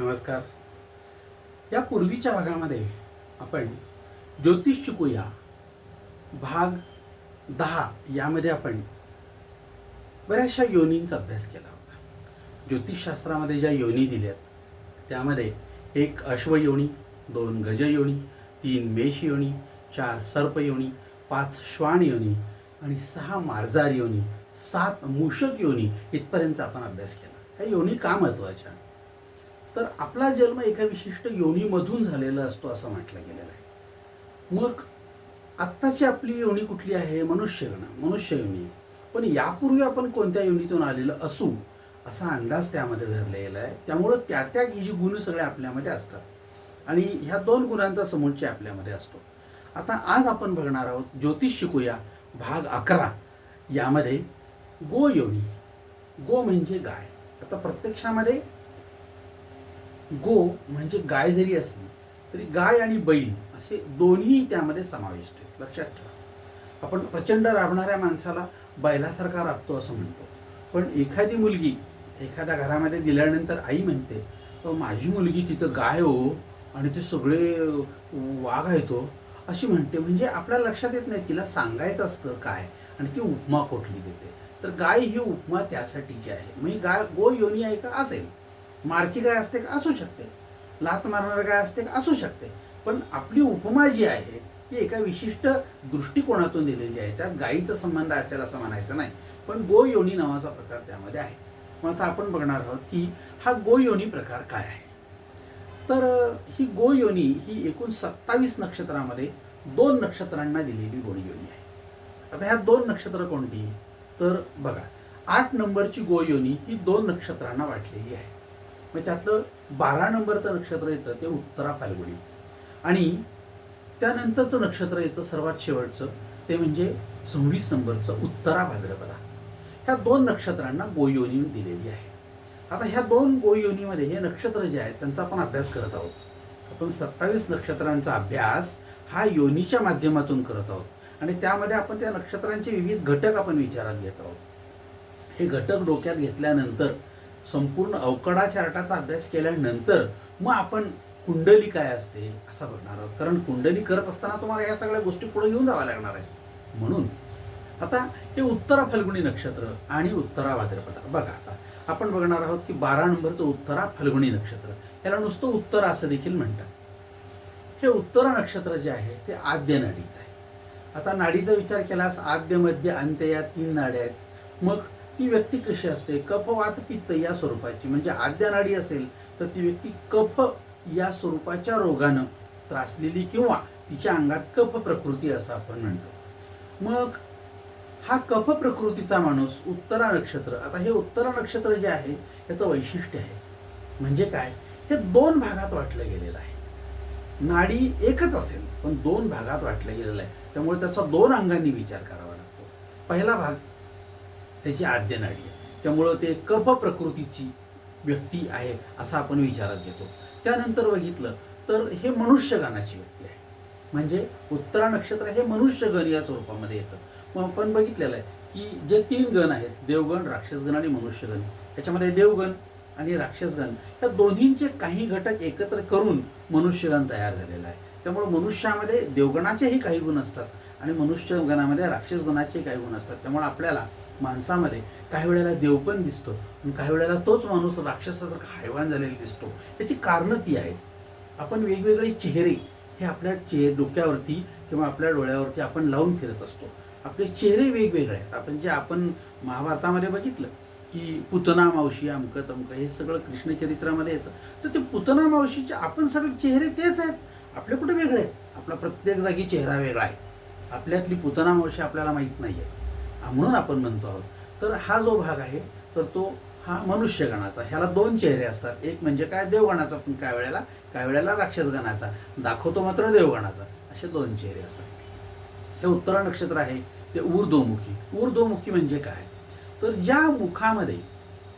नमस्कार. या पूर्वीच्या भागामध्ये आपण ज्योतिष शिकूया. भाग दहा यामध्ये आपण बऱ्याचशा योनींचा अभ्यास केला होता. ज्योतिषशास्त्रामध्ये ज्या योनी दिल्यात त्यामध्ये एक अश्वयोनी दोन गजयोनी तीन मेष योनी चार सर्प योनी पाच श्वान योनी आणि सहा मार्जार योनी सात मूषक योनी इथपर्यंतचा आपण अभ्यास केला. ह्या योनी का महत्त्वाच्या? तर आपला जन्म एका विशिष्ट योनीमधून झालेला असतो असं म्हटलं गेलेलं आहे. मग आत्ताची आपली योनी कुठली आहे? मनुष्यगण मनुष्य योनी. पण यापूर्वी आपण कोणत्या योनीतून आलेलं असू असा अंदाज त्यामध्ये धरलेला आहे. त्यामुळं त्या त्या ही जी गुण सगळे आपल्यामध्ये असतात. आणि ह्या दोन गुणांचा समुच्चय आपल्यामध्ये असतो. आता आज आपण बघणार आहोत ज्योतिष शिकूया भाग अकरा. यामध्ये गो योनी. गो म्हणजे गाय. आता प्रत्यक्षामध्ये गो म्हणजे गाय जरी असली तरी गाय आणि बैल असे दोन्ही त्यामध्ये समाविष्ट आहेत. लक्षात ठेवा. आपण प्रचंड राबणाऱ्या माणसाला बैलासारखा राबतो असं म्हणतो. पण एखादी मुलगी एखाद्या घरामध्ये दिल्यानंतर आई म्हणते माझी मुलगी तिथं गाय हो आणि ते सगळे वाघ येतो हो. अशी म्हणते. म्हणजे आपल्या लक्षात येत नाही तिला सांगायचं असतं काय आणि ती उपमा कोठली देते. तर गाय ही उपमा त्यासाठीची आहे. म्हणजे गाय गो योनी आहे का? असेल. मारकी गाय असते का? असू शकते. लात मारणारं गाय असते का? असू शकते. पण आपली उपमा जी आहे ती एका विशिष्ट दृष्टिकोनातून दिलेली आहे. त्यात गायीचा संबंध असेल असं म्हणायचं नाही. पण गो योनी नावाचा प्रकार त्यामध्ये आहे. मग आता आपण बघणार आहोत की हा गो योनी प्रकार काय आहे. तर ही गो योनी ही एकूण सत्तावीस नक्षत्रामध्ये दोन नक्षत्रांना दिलेली गोयोनी आहे. आता ह्या दोन नक्षत्र कोणती? तर बघा आठ नंबरची गो योनी ही दोन नक्षत्रांना वाटलेली आहे. मग त्यातलं बारा नंबरचं नक्षत्र येतं ते उत्तरा फाल्गुनी. आणि त्यानंतरचं नक्षत्र येतं सर्वात शेवटचं ते म्हणजे सव्वीस नंबरचं उत्तरा भाद्रपदा. ह्या दोन नक्षत्रांना गोयोनी दिलेली आहे. आता ह्या दोन गोयोनीमध्ये हे नक्षत्र जे आहेत त्यांचा आपण अभ्यास करत आहोत. आपण सत्तावीस नक्षत्रांचा अभ्यास हा योनीच्या माध्यमातून करत आहोत. आणि त्यामध्ये आपण त्या नक्षत्रांचे विविध घटक आपण विचारात घेत आहोत. हे घटक डोक्यात घेतल्यानंतर संपूर्ण अवकडा चार्टाचा अभ्यास केल्यानंतर मग आपण कुंडली काय असते असं बघणार आहोत. कारण कुंडली करत असताना तुम्हाला या सगळ्या गोष्टी पुढे घेऊन जाव्या लागणार आहे म्हणून आता हे उत्तरा फाल्गुनी नक्षत्र आणि उत्तरा भाद्रपदा. बघा आता आपण बघणार आहोत की बारा नंबरचं उत्तरा फाल्गुनी नक्षत्र. याला नुसतं उत्तर असं देखील म्हणतात. हे उत्तरा नक्षत्र जे आहे ते आद्य नाडीचं आहे. आता नाडीचा विचार केल्यास आद्य मध्य अंत्य या तीन नाड्या आहेत. मग ती व्यक्ती कशी असते? कफ वात पित्त या स्वरूपाची. म्हणजे आद्यानाडी असेल तर ती व्यक्ती कफ या स्वरूपाच्या रोगानं त्रासलेली किंवा तिच्या अंगात कफ प्रकृती असं आपण म्हणतो. मग हा कफ प्रकृतीचा माणूस उत्तरा नक्षत्र आता हे उत्तरा नक्षत्र जे आहे याचं वैशिष्ट्य आहे. म्हणजे काय? हे दोन भागात वाटलं गेलेलं आहे. नाडी एकच असेल पण दोन भागात वाटलं गेलेलं आहे. त्यामुळे त्याचा दोन अंगांनी विचार करावा लागतो. पहिला भाग त्याची आद्य नाडी आहे. त्यामुळं ते कफ प्रकृतीची व्यक्ती आहे असं आपण विचारात घेतो. त्यानंतर बघितलं तर हे मनुष्यगणाची व्यक्ती आहे. म्हणजे उत्तरा नक्षत्र हे मनुष्यगण या स्वरूपामध्ये येतं. मग आपण बघितलेलं आहे की जे तीन गण आहेत देवगण राक्षसगण आणि मनुष्यगण याच्यामध्ये देवगण आणि राक्षसगण या दोन्हींचे काही घटक एकत्र करून मनुष्यगण तयार झालेला आहे. त्यामुळे मनुष्यामध्ये देवगणाचेही काही गुण असतात आणि मनुष्यगणामध्ये राक्षसगणाचे काही गुण असतात. त्यामुळे आपल्याला माणसामध्ये काही वेळेला देव पण दिसतो आणि काही वेळेला तोच माणूस राक्षसासारखा हैवान झालेला दिसतो. याची कारणं ती आहेत. आपण वेगवेगळे चेहरे हे आपल्या चे डोक्यावरती किंवा आपल्या डोळ्यावरती आपण लावून फिरत असतो. आपले चेहरे वेगवेगळे आहेत. आपण जे आपण महाभारतामध्ये बघितलं की पुतना मावशी अमकं तमकं हे सगळं कृष्णचरित्रामध्ये येतं. तर ते पुतना मावशीचे आपण सगळे चेहरे तेच आहेत. आपले कुठे वेगळे आहेत? आपला प्रत्येक जागी चेहरा वेगळा आहे. आपल्यातली पुतना मावशी आपल्याला माहीत नाही आहे म्हणून आपण म्हणतो आहोत. तर हा जो भाग आहे तर तो हा मनुष्यगणाचा ह्याला दोन चेहरे असतात. एक म्हणजे काय? देवगणाचा पण काय वेळेला काय वेळेला राक्षसगणाचा. दाखवतो मात्र देवगणाचा. असे दोन चेहरे असतात. हे उत्तरा नक्षत्र आहे ते ऊर्ध्वमुखी. ऊर्ध्वमुखी म्हणजे काय? तर ज्या मुखामध्ये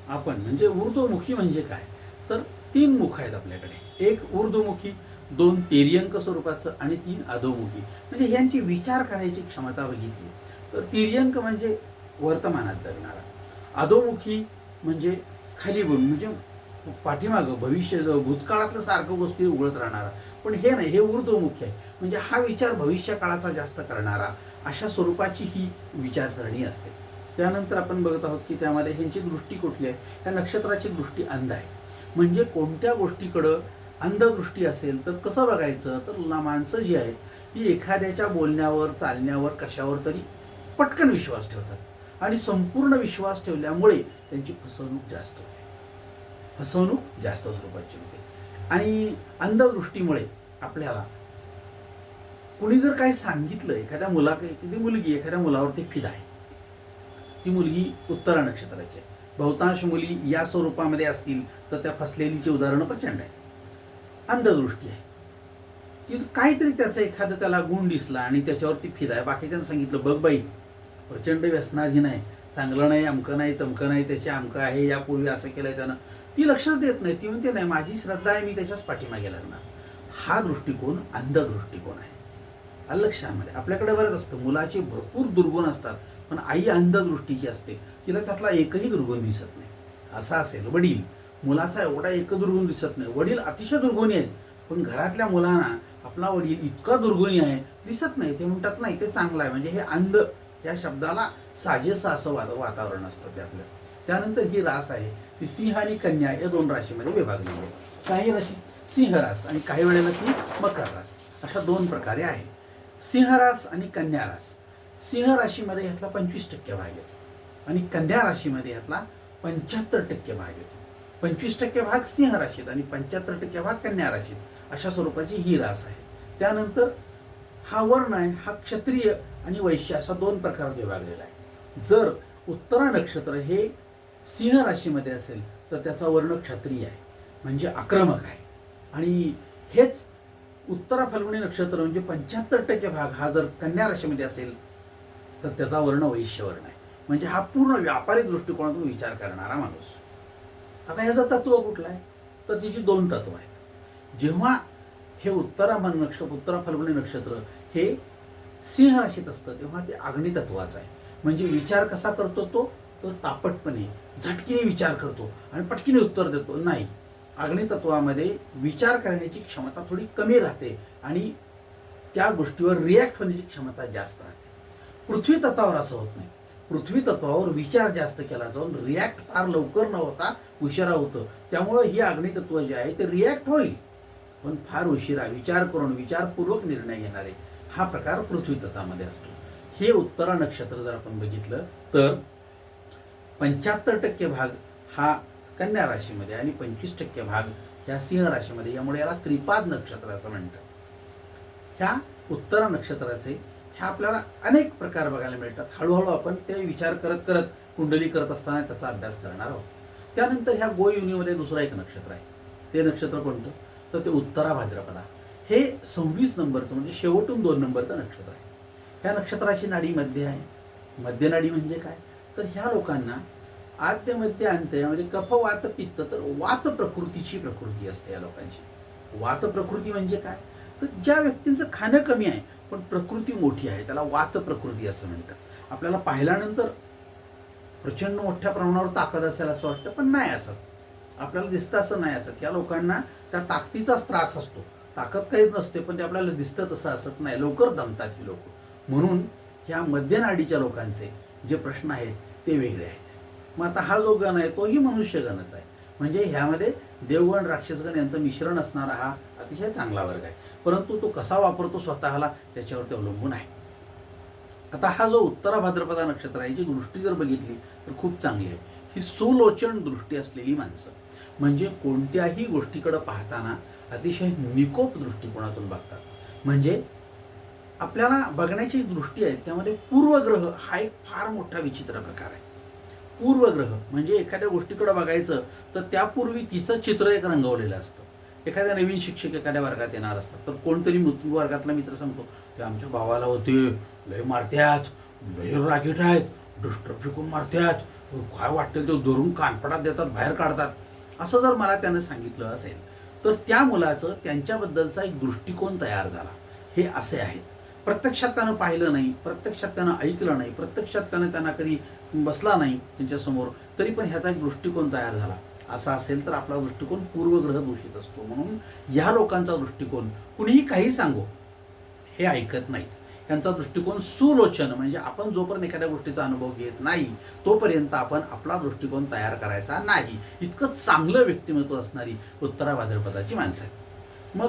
आपण म्हणजे ऊर्ध्वमुखी म्हणजे काय? तर तीन मुख आहेत आपल्याकडे. एक ऊर्ध्वमुखी दोन तेर्यंक स्वरूपाचं आणि तीन अधोमुखी. म्हणजे यांची विचार करायची क्षमता बघितली. तर तिर्यंक म्हणजे वर्तमानात जगणारा. अधोमुखी म्हणजे खाली बोलून म्हणजे पाठीमागं भविष्य भूतकाळातलं सारखं गोष्टी उघडत राहणारा. पण हे नाही हे ऊर्ध्वमुखी आहे. म्हणजे हा विचार भविष्य काळाचा जास्त करणारा अशा स्वरूपाची ही विचारसरणी असते. त्यानंतर आपण बघत आहोत की त्यामध्ये ह्यांची दृष्टी कुठली आहे? त्या नक्षत्राची दृष्टी अंध आहे. म्हणजे कोणत्या गोष्टीकडं अंधदृष्टी असेल तर कसं बघायचं? तर माणसं जी आहेत ती एखाद्याच्या बोलण्यावर चालण्यावर कशावर तरी पटकन विश्वास ठेवतात. आणि संपूर्ण विश्वास ठेवल्यामुळे त्यांची फसवणूक जास्त होते. फसवणूक जास्त स्वरूपाची होते. आणि अंधदृष्टीमुळे आपल्याला कुणी जर काही सांगितलं एखाद्या मुला ती मुलगी एखाद्या मुलावरती फिदा आहे. ती मुलगी उत्तरा नक्षत्राची आहे. बहुतांश मुली या स्वरूपामध्ये असतील तर त्या फसलेलीची उदाहरणं प्रचंड आहेत. अंधदृष्टी आहे. की काहीतरी त्याचं एखादं त्याला गुण दिसला आणि त्याच्यावरती फिदा आहे. बाकीच्यानं सांगितलं बघ बाई प्रचंड व्यसनाधीन आहे. चांगलं नाही अमकं नाही तमकं नाही त्याचे अमकं आहे यापूर्वी असं केलंय त्यानं. ती लक्षच देत नाही. ती म्हणते नाही माझी श्रद्धा आहे मी त्याच्याच पाठीमागे लागणार. हा दृष्टिकोन अंध दृष्टिकोन आहे. आलं लक्षामध्ये आपल्याकडे बरंच असतं. मुलाचे भरपूर दुर्गुण असतात पण आई अंध दृष्टीची असते. तिला त्यातला एकही दुर्गुण दिसत नाही. असा असेल वडील. मुलाचा एवढा एक दुर्गुण दिसत नाही. वडील अतिशय दुर्गुणी आहेत पण घरातल्या मुलांना आपला वडील इतका दुर्गुणी आहे दिसत नाही. ते म्हणतात नाही ते चांगलं आहे. म्हणजे हे अंध या शब्दाला साजेसं असं वाद वातावरण असतं ते आपलं. त्यानंतर ही रास आहे. ती सिंह आणि कन्या या दोन राशीमध्ये विभागलेली आहे. काही राशी सिंह रास आणि काही वेळेला ती मकर रास. अशा दोन प्रकारे आहे. सिंह रास आणि कन्या रास. सिंह राशीमध्ये ह्यातला पंचवीस टक्के भाग येतो. आणि कन्या राशीमध्ये ह्यातला पंच्याहत्तर टक्के भाग येतो. पंचवीस टक्के भाग सिंह राशीत आणि पंच्याहत्तर टक्के भाग कन्या राशीत. अशा स्वरूपाची ही रास आहे. त्यानंतर हा वर्ण आहे हा क्षत्रिय आणि वैश्य असा दोन प्रकारात विभागलेला आहे. जर उत्तरा नक्षत्र हे सिंह राशीमध्ये असेल तर त्याचा वर्ण क्षत्रिय आहे म्हणजे आक्रमक आहे. आणि हेच उत्तरा फाल्गुनी नक्षत्र म्हणजे पंच्याहत्तर टक्के भाग हा जर कन्या राशीमध्ये असेल तर त्याचा वर्ण वैश्य वर्ण आहे. म्हणजे हा पूर्ण व्यापारी दृष्टिकोनातून विचार करणारा माणूस. आता ह्याचं तत्व कुठलं आहे? तर तिची दोन तत्व आहेत. जेव्हा हे उत्तरा नक्ष नक्षत्र उत्तरा फाल्गुनी नक्षत्र हे सिंह राशीत असतं तेव्हा ते अग्नी तत्वाचं आहे. म्हणजे विचार कसा करतो तो? तर तापटपणे झटकीने विचार करतो आणि पटकीने उत्तर देतो नाही अग्नितत्वामध्ये विचार करण्याची क्षमता थोडी कमी राहते आणि त्या गोष्टीवर रिॲक्ट होण्याची क्षमता जास्त राहते. पृथ्वी तत्वावर असं होत नाही. पृथ्वी तत्वावर विचार जास्त केला जाऊन रिॲक्ट फार लवकर न होता उशिरा होतं. त्यामुळं ही अग्नितत्व जे आहे ते रिॲक्ट होईल. पण फार उशिरा विचार करून विचारपूर्वक निर्णय घेणारे. हा प्रकार पृथ्वी तत्वामध्ये असतो. हे उत्तरा नक्षत्र जर आपण बघितलं तर पंच्याहत्तर टक्के भाग हा कन्या राशीमध्ये आणि पंचवीस टक्के भाग ह्या सिंह राशीमध्ये. यामुळे याला त्रिपाद नक्षत्र असं म्हणतात. ह्या उत्तरा नक्षत्राचे ह्या आपल्याला अनेक प्रकार बघायला मिळतात. हळूहळू आपण ते विचार करत करत कुंडली करत असताना त्याचा अभ्यास करणार आहोत. त्यानंतर ह्या गो युनीमध्ये दुसरा एक नक्षत्र आहे. ते नक्षत्र कोणतं? तर ते उत्तरा भाद्रपदा. हे सव्वीस नंबरचं म्हणजे शेवटून दोन नंबरचं नक्षत्र आहे. ह्या नक्षत्राची नाडी मध्य आहे. मध्य नाडी म्हणजे काय? तर ह्या लोकांना आद्य मध्य अंत म्हणजे कफ वात पित्त तर वात प्रकृतीची प्रकृती असते या लोकांची. वात प्रकृती म्हणजे काय? तर ज्या व्यक्तींचं खाणं कमी आहे पण प्रकृती मोठी आहे त्याला वात प्रकृती असं म्हणतात. आपल्याला पाहिल्यानंतर प्रचंड मोठ्या प्रमाणावर ताकद असेल असं वाटतं पण नाही असत आपल्याला दिसतं असं नाही असत या लोकांना त्या ताकदीचाच त्रास असतो. ताकद काहीच नसते पण ते आपल्याला दिसतं तसं असत नाही. लवकर दमतात ही लोक. म्हणून ह्या मध्यनाडीच्या लोकांचे जे प्रश्न आहेत ते वेगळे आहेत. मग आता हा जो गण आहे तोही मनुष्यगणच आहे. म्हणजे ह्यामध्ये देवगण राक्षसगण यांचं मिश्रण असणारा हा अतिशय चांगला वर्ग आहे. परंतु तो कसा वापरतो स्वतःला त्याच्यावरती अवलंबून आहे. आता हा जो उत्तरा भाद्रपदा नक्षत्र आहे याची दृष्टी जर बघितली तर खूप चांगली आहे. ही सुलोचन दृष्टी असलेली माणसं. म्हणजे कोणत्याही गोष्टीकडे पाहताना अतिशय निकोप दृष्टिकोनातून बघतात. म्हणजे आपल्याला बघण्याची दृष्टी आहे त्यामध्ये पूर्वग्रह हा एक फार मोठा विचित्र प्रकार आहे. पूर्वग्रह म्हणजे एखाद्या गोष्टीकडे बघायचं तर त्यापूर्वी तिचं चित्र एक रंगवलेलं असतं. एखाद्या नवीन शिक्षक एखाद्या वर्गात येणार असतात. तर कोणतरी मृत्यू वर्गातला मित्र सांगतो ते आमच्या भावाला होते लय मारत्यात लय रागीट आहेत दुष्ट फिकून मारत्यात काय वाटेल ते धरून कानपडात देतात बाहेर काढतात. असं जर मला त्यानं सांगितलं असेल तर त्या मुलाचं त्यांच्याबद्दलचा एक दृष्टिकोन तयार झाला. हे असे आहेत. प्रत्यक्षात त्यानं पाहिलं नाही प्रत्यक्षात त्यानं ऐकलं नाही प्रत्यक्षात त्यानं त्यांना कधी बसला नाही त्यांच्यासमोर तरी पण ह्याचा एक दृष्टिकोन तयार झाला. असा असेल तर आपला दृष्टिकोन पूर्वग्रह दूषित असतो. म्हणून या लोकांचा दृष्टिकोन कुणीही काही सांगो हे ऐकत नाहीत. त्यांचा दृष्टिकोन सुलोचन म्हणजे आपण जोपर्यंत एखाद्या गोष्टीचा अनुभव घेत नाही तोपर्यंत आपण आपला दृष्टिकोन तयार करायचा नाही. इतकं चांगलं व्यक्तिमत्व असणारी उत्तरा भाद्रपदाची माणसं आहेत. मग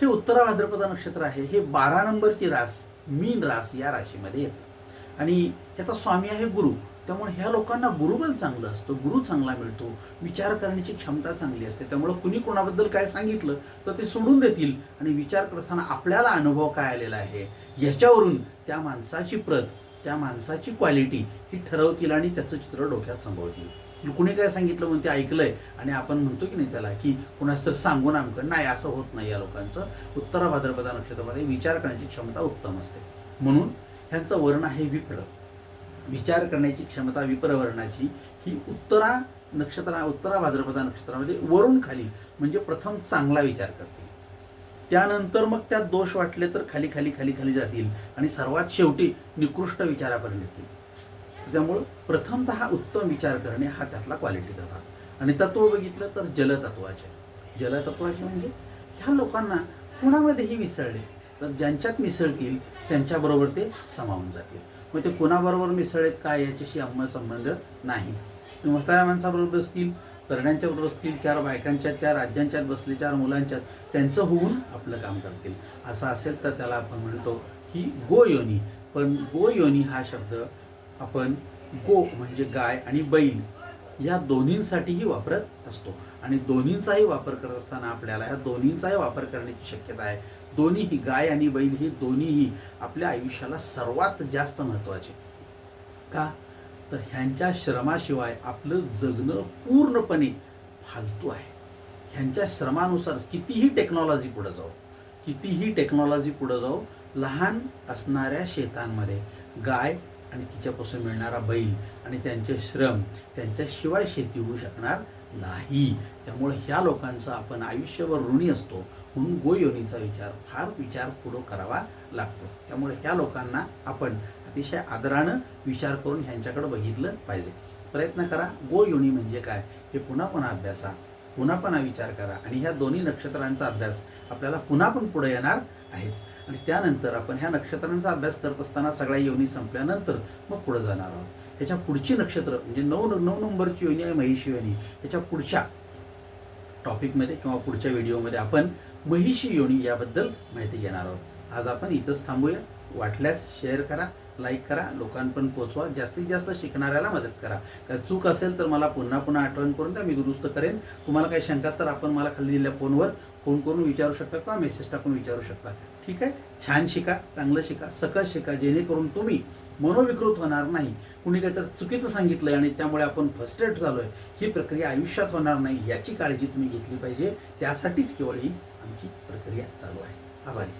हे उत्तरा भाद्रपदा नक्षत्र आहे हे बारा नंबरची रास मीन रास या राशीमध्ये येतं. आणि ह्याचा स्वामी आहे गुरु. त्यामुळे ह्या लोकांना गुरुबल चांगलं असतं गुरु चांगला मिळतो विचार करण्याची क्षमता चांगली असते. त्यामुळे कुणी कोणाबद्दल काय सांगितलं तर ते सोडून देतील. आणि विचार करताना आपल्याला अनुभव काय आलेला आहे याच्यावरून त्या माणसाची प्रत त्या माणसाची क्वालिटी ही ठरवतील आणि त्याचं चित्र डोक्यात संभवतील. कुणी काय सांगितलं म्हणून ते ऐकलंय. आणि आपण म्हणतो की नाही त्याला की कुणास तर सांगून आमकं नाही असं होत नाही या लोकांचं. उत्तरा भाद्रपदा नक्षत्रामध्ये विचार करण्याची क्षमता उत्तम असते. म्हणून ह्यांचं वर्ण आहे विप्र. विचार करण्याची क्षमता विप्रवर्णाची ही उत्तरा नक्षत्रा उत्तरा भाद्रपदा नक्षत्रामध्ये वरून खाली म्हणजे प्रथम चांगला विचार करते त्यानंतर मग त्यात दोष वाटले तर खाली खाली खाली खाली जातील आणि सर्वात शेवटी निकृष्ट विचारापर्यंत येतील. त्यामुळं प्रथमतः उत्तम विचार करणे हा त्यातला क्वालिटी जातात आणि तत्व बघितलं तर जलतत्वाचे. जलतत्वाचे म्हणजे ह्या लोकांना कुणामध्येही मिसळले तर ज्यांच्यात मिसळतील त्यांच्याबरोबर ते समावून जातील. मग ते कुणाबरोबर मिसळेल काय याच्याशी आम्हाला संबंध नाही. म्हाताऱ्या माणसाबरोबर असतील तरण्यांच्या बरोबर असतील चार बायकांच्या चार राज्यांच्यात बसले चार मुलांच्यात त्यांचं होऊन आपलं काम करतील. असं असेल तर त्याला आपण म्हणतो की गो योनी पण गो योनी हा शब्द आपण गो म्हणजे गाय आणि बैल या दोन्हींसाठीही वापरत असतो. आणि दोन्हींचाही वापर करत असताना आपल्याला या दोन्हींचाही वापर करण्याची शक्यता आहे. दोन्हीही गाय आणि बैल हे दोन्हीही आपल्या आयुष्याला सर्वात जास्त महत्त्वाचे. का? तर ह्यांच्या श्रमाशिवाय आपलं जगणं पूर्णपणे फालतू आहे. ह्यांच्या श्रमानुसार कितीही टेक्नॉलॉजी पुढं जाऊ कितीही टेक्नॉलॉजी पुढं जाऊ लहान असणाऱ्या शेतांमध्ये गाय आणि तिच्यापासून मिळणारा बैल आणि त्यांचे श्रम त्यांच्याशिवाय शेती होऊ शकणार नाही. त्यामुळे ह्या लोकांचं आपण आयुष्यभर ऋणी असतो म्हणून गोयोनीचा विचार फार विचार पुढं करावा लागतो. त्यामुळे ह्या लोकांना आपण अतिशय आदरानं विचार करून ह्यांच्याकडे बघितलं पाहिजे. प्रयत्न करा. गो योनी म्हणजे काय? हे पुन्हा पुन्हा अभ्यासा. पुन्हा पुन्हा विचार करा. आणि ह्या दोन्ही नक्षत्रांचा अभ्यास आपल्याला पुन्हा पण पुढे येणार आहेच. आणि त्यानंतर आपण ह्या नक्षत्रांचा अभ्यास करत असताना सगळ्या योनी संपल्यानंतर मग पुढे जाणार आहोत. त्याच्या पुढची नक्षत्र म्हणजे नऊ नऊ नंबरची योनी आहे महिषी योनी त्याच्या पुढच्या टॉपिकमध्ये किंवा पुढच्या व्हिडिओमध्ये आपण महिषी योनी याबद्दल माहिती घेणार आहोत. आज आपण इथंच थांबूया. वाटल्यास शेअर करा लाईक करा लोकांपर्यंत पोचवा जास्तीत जास्त शिकणाऱ्याला मदत करा. काय चूक असेल तर मला पुन्हा पुन्हा आठवण करून द्या मी दुरुस्त करेन. तुम्हाला काही शंका तर आपण मला खाली दिलेल्या फोनवर फोन करून विचारू शकता किंवा मेसेज टाकून विचारू शकता. ठीक आहे? छान शिका चांगलं शिका सकस शिका जेणेकरून तुम्ही मनोविकृत होणार नाही. कुणी काहीतरी चुकीचं सांगितलंय आणि त्यामुळे आपण फ्रस्ट्रेट झालोय ही प्रक्रिया आयुष्यात होणार नाही याची काळजी तुम्ही घेतली पाहिजे. त्यासाठीच केवळ ही आमची प्रक्रिया चालू आहे. आभारी.